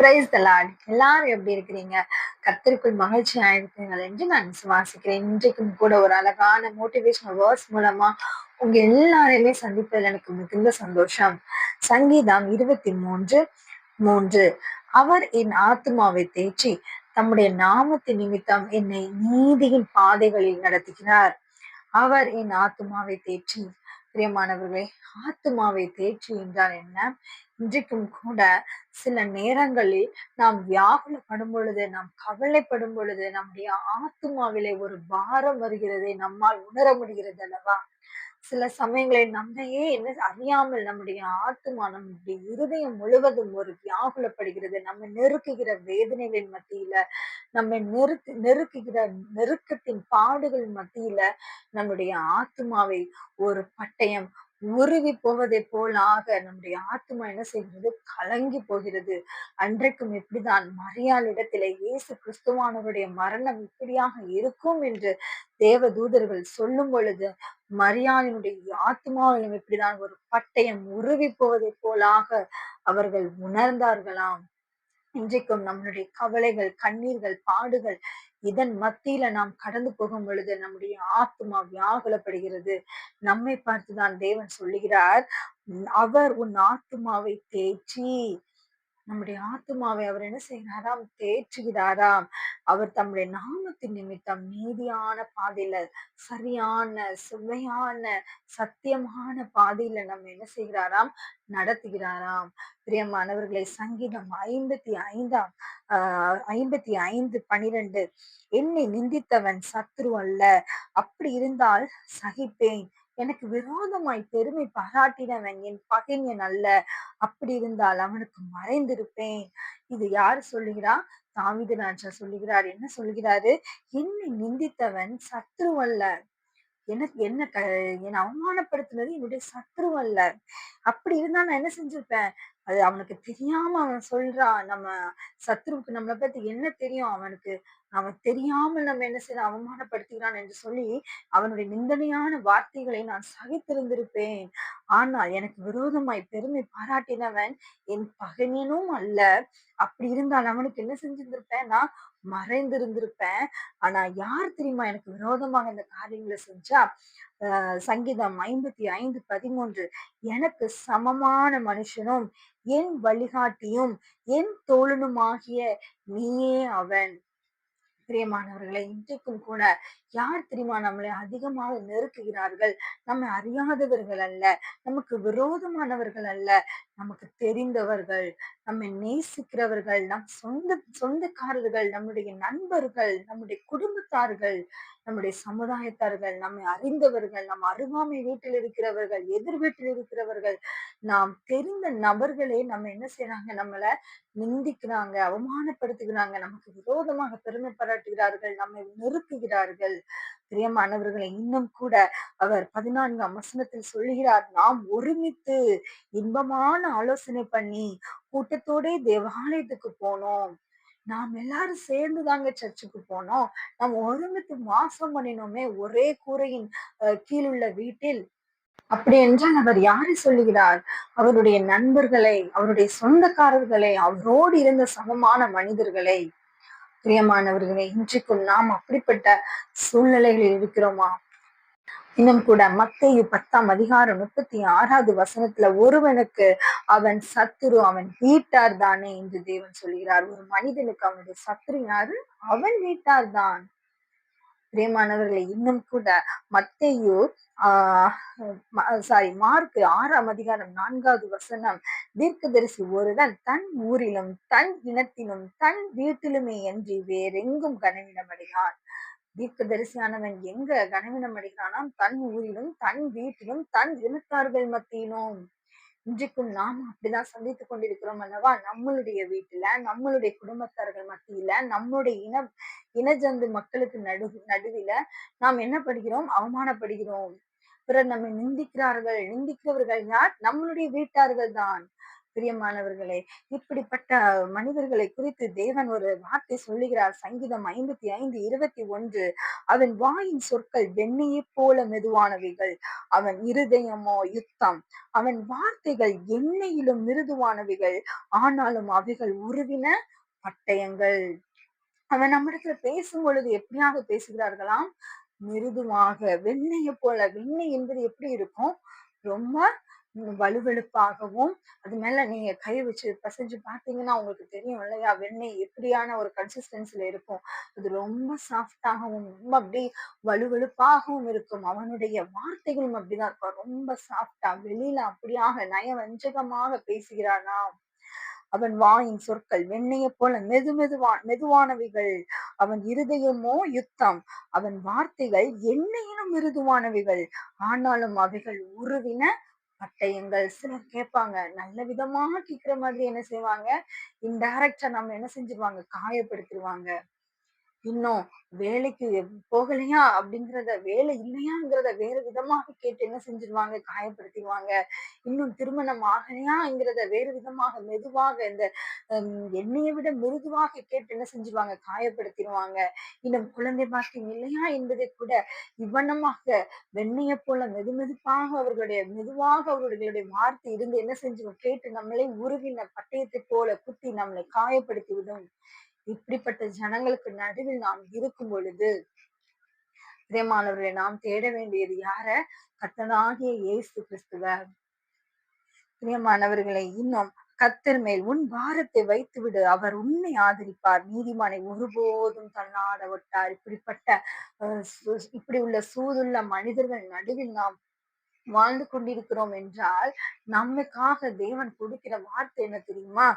Price தலாட் எல்லாரும் எப்படி இருக்கிறீங்க? கத்திற்குள் மகிழ்ச்சி இருக்கிறீர்கள் என்று நான் விசுவாசிக்கிறேன். இன்றைக்கும் கூட ஒரு அழகான மோட்டிவேஷனல் வேர்ட்ஸ் மூலமா உங்க எல்லாரையுமே சந்திப்பதில் எனக்கு மிகுந்த சந்தோஷம். சங்கீதம் இருபத்தி மூன்று மூன்று. அவர் என் ஆத்மாவை தேற்றி தம்முடைய நாமத்தின் நிமித்தம் என்னை நீதியின் பாதைகளில் நடத்துகிறார். அவர் என் ஆத்மாவை தேற்றி பிரியமானவர்களே ஆத்மாவை தேற்றி என்றால் என்ன? இன்றைக்கும் கூட சில நேரங்களில் நாம் வியாகுலப்படும் பொழுது நாம் கவலைப்படும் பொழுது நம்முடைய ஆத்மாவிலே ஒரு பாரம் வருகிறதை நம்மால் உணர முடிகிறது அல்லவா? சில சமயங்களில் நம்மையே என்ன அறியாமல் நம்முடைய ஆத்மா நம்முடைய இருதயம் முழுவதும் ஒரு வியாகுலப்படுகிறது. நம்ம நெருக்குகிற வேதனைகளின் மத்தியில நம்மை நெருக்கு நெருக்குகிற நெருக்கத்தின் பாடுகள் மத்தியில நம்முடைய ஆத்மாவை ஒரு பட்டயம் உருவி போவதை போலாக நம்முடைய ஆத்மா என்ன செய்கிறது? கலங்கி போகிறது. அன்றைக்கும் இப்படிதான் மரியாளிடத்திலே இயேசு கிறிஸ்துவானவருடைய மரணம் இப்படியாக இருக்கும் என்று தேவ தூதர்கள் சொல்லும் பொழுது மரியாதையினுடைய ஆத்மாவிலும் இப்படிதான் ஒரு பட்டயம் உருவி போவதை போலாக அவர்கள் உணர்ந்தார்களாம். இன்றைக்கும் நம்மளுடைய கவலைகள் கண்ணீர்கள் பாடுகள் இதன் மத்தியில நாம் கடந்து போகும் பொழுது நம்முடைய ஆத்மா வியாகுலப்படுகிறது. நம்மை பார்த்துதான் தேவன் சொல்லுகிறார் அவர் உன் ஆத்மாவை தேற்றி நம்முடைய ஆத்மாவை அவர் என்ன செய்கிறாராம் தேற்றுகிறாராம். அவர் தம்முடைய நாமத்தின் நிமித்தம் நீதியான பாதையில சரியான சுவையான சத்தியமான பாதையில நம்ம என்ன செய்கிறாராம்? நடத்துகிறாராம். பிரியமானவர்களை சங்கீதம் ஐம்பத்தி ஐந்தாம் ஆஹ் ஐம்பத்தி ஐந்து பனிரெண்டு. என்னை நிந்தித்தவன் சத்ரு அல்ல. அப்படி இருந்தால் சகிப்பேன். எனக்கு விரோதமாய் பெருமை பாராட்டினவன் என் பகைஞன் அல்ல. அப்படி இருந்தால் அவனுக்கு மறைந்திருப்பேன். இது யாரு சொல்லுகிறா? தாவித ராஜா சொல்லுகிறார். என்ன சொல்கிறாரு என்னை நிந்தித்தவன் சத்ரு அல்ல. எனக்கு என்ன க என்னை அவமானப்படுத்தினது என்னுடைய சத்ரு அல்ல. அப்படி இருந்தா நான் என்ன செஞ்சிருப்பேன்? அது அவனுக்கு தெரியாம அவன் சொல்றான் நம்ம சத்ருவுக்கு நம்மளை பத்தி என்ன தெரியும்? அவனுக்கு அவன் தெரியாமல் நம்ம என்ன செய்ய அவமானப்படுத்துகிறான் என்று சொல்லி அவனுடைய நிந்தனையான வார்த்தைகளை நான் சகித்திருந்திருப்பேன். ஆனால் எனக்கு விரோதமாய் பெருமை பாராட்டினவன் என் பகையனும் அல்ல. அப்படி இருந்தால் அவனுக்கு என்ன செஞ்சிருந்திருப்பேன்? நான் மறைந்திருந்திருப்பேன். ஆனா யார் தெரியுமா எனக்கு விரோதமாக இந்த காரியங்களை செஞ்சா? அஹ் சங்கீதம் ஐம்பத்தி ஐந்து பதிமூன்று. எனக்கு சமமான மனுஷனும் என் வழிகாட்டியும் என் தோழனுமாகிய நீயே அவன். பிரியமானவர்களை இன்றைக்கும் கூட யார் தெரியுமா நம்மளை அதிகமாக நெருக்குகிறார்கள்? நம்மை அறியாதவர்கள் அல்ல நமக்கு விரோதமானவர்கள் அல்ல நமக்கு தெரிந்தவர்கள் நம்மை நேசிக்கிறவர்கள் நம் சொந்த சொந்தக்காரர்கள் நம்முடைய நண்பர்கள் நம்முடைய குடும்பத்தார்கள் நம்முடைய சமுதாயத்தார்கள் நம்மை அறிந்தவர்கள் நம் அருகாமை வீட்டில் இருக்கிறவர்கள் எதிர் வீட்டில் இருக்கிறவர்கள் நாம் தெரிந்த நபர்களே நம்ம என்ன செய்யறாங்க நம்மள நிந்திக்கிறாங்க அவமானப்படுத்துகிறாங்க நமக்கு விரோதமாக பெருமை பாராட்டுகிறார்கள் நம்மை நெருக்குகிறார்கள். பிரியமானவர்களை இன்னும் கூட அவர் பதினான்காம் வசனத்தில் சொல்லுகிறார் நாம் ஒருமித்து இன்பமான ஆலோசனை பண்ணி கூட்டத்தோட தேவாலயத்துக்கு போனோம். நாம் எல்லாரும் சேர்ந்து தாங்க சர்ச்சுக்கு போனோம். நாம் ஒருமித்து மாசம் பண்ணினோமே ஒரே கூரையின் கீழுள்ள வீட்டில். அப்படி என்றால் அவர் யாரை சொல்லுகிறார்? அவருடைய நண்பர்களை அவருடைய சொந்தக்காரர்களை அவரோடு இருந்த சமமான மனிதர்களை. பிரியமானவர்களே இன்றைக்கும் நாம் அப்படிப்பட்ட சூழ்நிலைகளில் இருக்கிறோமா? இன்னும் கூட மத்தையு பத்தாம் அதிகாரம் முப்பத்தி ஆறாவது வசனத்துல ஒருவனுக்கு அவன் சத்துரு அவன் வீட்டார் தானே என்று தேவன் சொல்கிறார். ஒரு மனிதனுக்கு அவனுடைய சத்துரு யாரு அவன் வீட்டார் தான். பிரியமானவர்களை இன்னும் கூட மத்தையு ஆஹ் சாரி மார்க் ஆறாம் அதிகாரம் நான்காவது வசனம் தீர்க்கதரிசி ஒருவன் தன் ஊரிலும் தன் இனத்திலும் தன் வீட்டிலுமே என்று வேறெங்கும் கனவிடம் அடைகிறான் தீர்க்கதரிசியானவன் எங்க கனவினம் அடைகிறானாம் தன் ஊரிலும் தன் வீட்டிலும் தன் இனத்தார்கள் மத்தியிலும். இன்றைக்கும் நாம் அப்படிதான் சந்தித்துக் கொண்டிருக்கிறோம் அல்லவா? நம்மளுடைய வீட்டுல நம்மளுடைய குடும்பத்தார்கள் மத்தியில நம்மளுடைய இன இனஜந்து மக்களுக்கு நடு நடுவில நாம் என்ன படுகிறோம்? அவமானப்படுகிறோம். பிறர் நம்மை நிந்திக்கிறார்கள். நிந்திக்கிறவர்கள் யார்? நம்மளுடைய வீட்டார்கள் தான். பிரியமானவர்களே இப்படிப்பட்ட மனிதர்களை குறித்து தேவன் ஒரு வார்த்தை சொல்லுகிறார். சங்கீதம் ஐம்பத்தி ஐந்து இருபத்தி ஒன்று. அவன் வாயின் சொற்கள் வெண்ணையைப் போல மெதுவானவைகள். அவன் இருதயமோ யுத்தம். அவன் வார்த்தைகள் எண்ணெயிலும் மிருதுவானவைகள். ஆனாலும் அவைகள் உருவின பட்டயங்கள். அவன் நம்மிடத்துல பேசும் பொழுது எப்படியாக பேசுகிறார்களாம்? மிருதுவாக. வெண்ணெயை போல. வெண்ணெய் என்பது எப்படி இருக்கும்? ரொம்ப வலுவெழுப்பாகவும் அது மேல நீங்க கை வச்சு பசைஞ்சு பார்த்தீங்கன்னா உங்களுக்கு தெரியும் இல்லையா? வெண்ணெய் எப்படியான ஒரு கன்சிஸ்டன்சில இருக்கும். அது ரொம்ப சாஃப்டாகவும் ரொம்ப அப்படியே வலுவெழுப்பாகவும் இருக்கும். அவனுடைய வார்த்தைகளும் அப்படிதான் இருக்கும். ரொம்ப சாஃப்டா வெளியில அப்படியாக நயவஞ்சகமாக பேசுகிறானா? அவன் வாயின் சொற்கள் வெண்ணைய போல மெது மெதுவா மெதுவானவைகள். அவன் இருதயமோ யுத்தம். அவன் வார்த்தைகள் எண்ணெயிலும் மிருதுவானவைகள். ஆனாலும் அவைகள் உருவின பட்டயங்கள் சிலர் கேட்பாங்க. நல்ல விதமா கேட்கிற மாதிரி என்ன செய்வாங்க? இன்டைரக்டா நம்ம என்ன செஞ்சிருவாங்க? காயப்படுத்திடுவாங்க இன்னும் வேலைக்கு போகலையா அப்படிங்கிறத வேலை இல்லையாங்கிறத வேற விதமாக கேட்டு என்ன செஞ்சிருவாங்க? காயப்படுத்திடுவாங்க இன்னும் திருமணம் ஆகலையாங்கிறத வேறு விதமாக மெதுவாக இந்த என்னையை விட மிருதுவாக கேட்டு என்ன செஞ்சிருவாங்க? காயப்படுத்திடுவாங்க இன்னும் குழந்தை பாக்கியம் இல்லையா என்பதை கூட இவ்வனமாக வெண்ணைய போல மெது மெதுப்பாக அவர்களுடைய மெதுவாக அவர்களுடைய வார்த்தை இருந்து என்ன செஞ்சிடும் கேட்டு நம்மளை உருவின பட்டயத்தை போல குத்தி நம்மளை காயப்படுத்தி விடும். இப்படிப்பட்ட ஜனங்களுக்கு நடுவில் நாம் இருக்கும் பொழுது பிரியமானவர்களை நாம் தேட வேண்டியது யார? கத்தனாகிய இயேசு கிறிஸ்துவ. பிரியமானவர்களை இன்னும் கத்தர் மேல் உன் பாரத்தை வைத்து விடு அவர் உன்னை ஆதரிப்பார். நீதிமானை ஒருபோதும் தன்னாட விட்டார் இப்படிப்பட்ட இப்படி உள்ள சூதுள்ள மனிதர்கள் நடுவில் நாம் வாழ்ந்து கொண்டிருக்கிறோம் என்றால் நம்மைக்காக தேவன் கொடுக்கிற வார்த்தை என்ன தெரியுமா?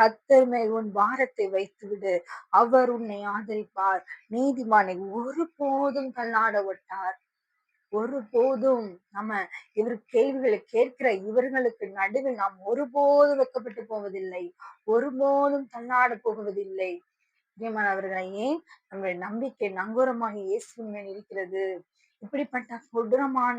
கத்தர் மேல் உன் பாரத்தை வைத்து விடு அவர் உன்னை ஆதரிப்பார். நீதிமானை ஒருபோதும் தள்ளாட விட்டார் ஒருபோதும் நம்ம இவர் கேள்விகளை கேட்கிற இவர்களுக்கு நடுவில் நாம் ஒருபோதும் வைக்கப்பட்டு போவதில்லை. ஒருபோதும் தள்ளாட போவதில்லை. அவர்களை ஏன்? நம்முடைய நம்பிக்கை நங்கூரமாக இயேசுவின் மேல் இருக்கிறது. இப்படிப்பட்ட கொடூரமான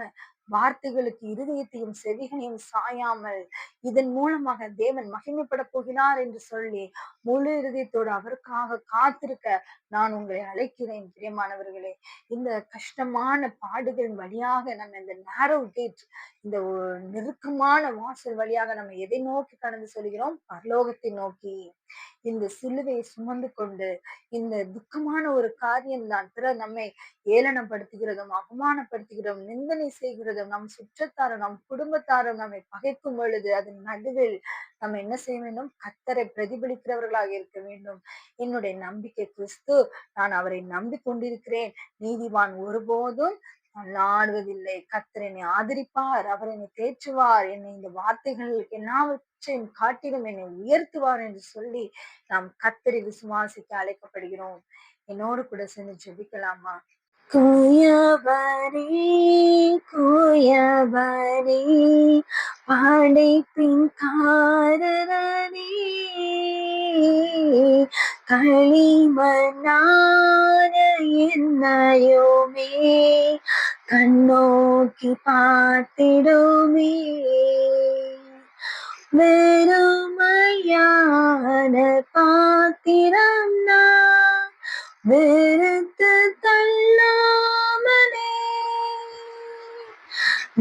வார்த்தைகளுக்கு இருதயத்தையும் செவிகளையும் சாயாமல் இதன் மூலமாக தேவன் மகிமைப்பட போகிறார் என்று சொல்லி முழு இருதயத்தோடு அவருக்காக காத்திருக்க நான் உங்களை அழைக்கிறேன். பிரியமானவர்களே இந்த கஷ்டமான பாடுகளின் வழியாக நம்ம இந்த நேரோ கேட் இந்த நெருக்கமான வாசல் வழியாக நம்ம எதை நோக்கி கடந்து சொல்கிறோம்? பரலோகத்தை நோக்கி. இந்த சிலுவையை சுமந்து கொண்டு இந்த துக்கமான ஒரு காரியம் தான் பிற நம்மை ஏளனப்படுத்துகிறதும் அவமானப்படுத்துகிறதும் நிந்தனை செய்கிறதும் நம் சுற்றத்தாரும் நம் குடும்பத்தாரும் நம்மை பகைக்கும் பொழுது அதன் நடுவில் நம்ம என்ன செய்ய வேண்டும்? கத்தரை பிரதிபலிக்கிறவர்களாக இருக்க வேண்டும். என்னுடைய நம்பிக்கை கிறிஸ்து நான் அவரை நம்பிக்கொண்டிருக்கிறேன். நீதிவான் ஒருபோதும் நாடுவதில்லை கத்தர் என்னை ஆதரிப்பார். அவர் என்னை தேற்றுவார். என்னை இந்த வார்த்தைகள் எல்லாவற்றையும் காட்டிலும் என்னை உயர்த்துவார் என்று சொல்லி நாம் கத்தரை விசுவாசிக்க அழைக்கப்படுகிறோம். என்னோடு கூட சென்று ஜெபிக்கலாமா? குயவரே குயவரே படைப்பின் காரரே களிமனா என்னையுமே கண்ணோக்கி பார்த்திடுமே வெறுமையான பாத்திரம் நான் வெறுத்து தள்ளாமலே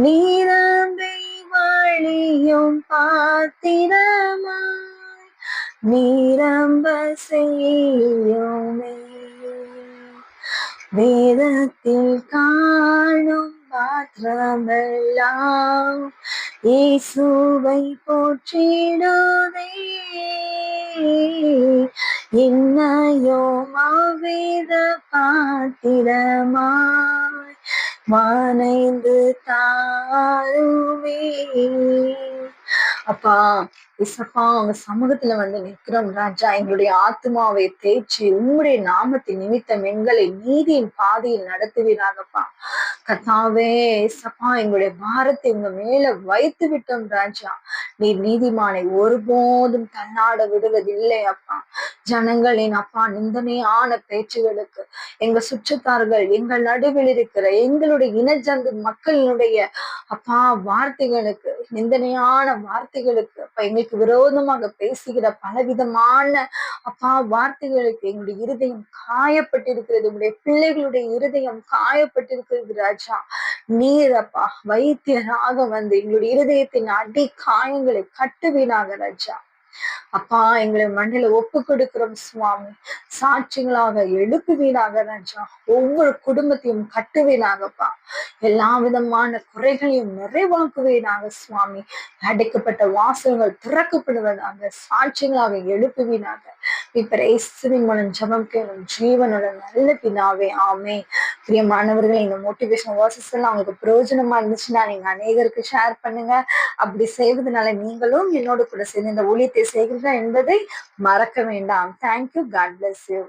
நீரம்பை வழியும் பாத்திரமாய் நீரம்ப செய்யுமே வேதத்தில் காணும் பாத்திரமெல்லாம் இயேசுவை போற்றிடுதே என்னையோ மாவேத பாத்திரமாய் மானைந்து தாருவே அப்பா இசப்பா உங்க சமூகத்துல வந்து நிற்கிறோம் ராஜா. எங்களுடைய ஆத்மாவை தேய்ச்சி உங்களுடைய நாமத்தின் நிமித்தம் எங்களை நீதியின் பாதையில் நடத்துவீராகப்பா. கத்தாவே இசப்பா எங்களுடைய பாரத்தை உங்க மேல வைத்து விட்டோம் ராஜா. நீர் நீதிமானை ஒருபோதும் தன்னாட விடுவதில்லை அப்பா. ஜனங்களின் அப்பா நிந்தனையான பேச்சுகளுக்கு எங்க சுற்றத்தார்கள் எங்கள் நடுவில் இருக்கிற எங்களுடைய இனஜந்து மக்களினுடைய அப்பா வார்த்தைகளுக்கு நிந்தனையான வார்த்தைகளுக்கு அப்ப எங்களுக்கு விரோதமாக பேசுகிற பலவிதமான அப்பா வார்த்தைகளுக்கு எங்களுடைய இருதயம் காயப்பட்டிருக்கிறது. உங்களுடைய பிள்ளைகளுடைய இருதயம் காயப்பட்டிருக்கிறது ராஜா. நீர் அப்பா வைத்தியராக வந்து எங்களுடைய இருதயத்தின் அடி காயங்களை கட்டுவீனாக ராஜா. அப்பா எங்களை மண்ணில ஒப்பு கொடுக்கிறோம் சுவாமி. சாட்சிகளாக எழுப்புவீனாக ராஜா. ஒவ்வொரு குடும்பத்தையும் கட்டுவீனாகப்பா எல்லா விதமான குறைகளையும் நிறைவாக்குவீனாக சுவாமி. அடைக்கப்பட்ட வாசல்கள் திறக்கப்படுவதாக சாட்சிகளாக எழுப்புவீனாக இப்ப இயேசுவின் மூலம் ஜபம் கேளும் ஜீவனோட நல்ல பிதாவே ஆமே. பிரியமானவர்களை இந்த மோட்டிவேஷன் வாசஸ் எல்லாம் உங்களுக்கு பிரயோஜனமா இருந்துச்சுன்னா நீங்க அநேகருக்கு ஷேர் பண்ணுங்க. அப்படி செய்வதனால நீங்களும் என்னோட கூட சேர்ந்து இந்த ஊழியத்தை செய்கிறதா என்பதை மறக்க வேண்டாம். Thank you God bless you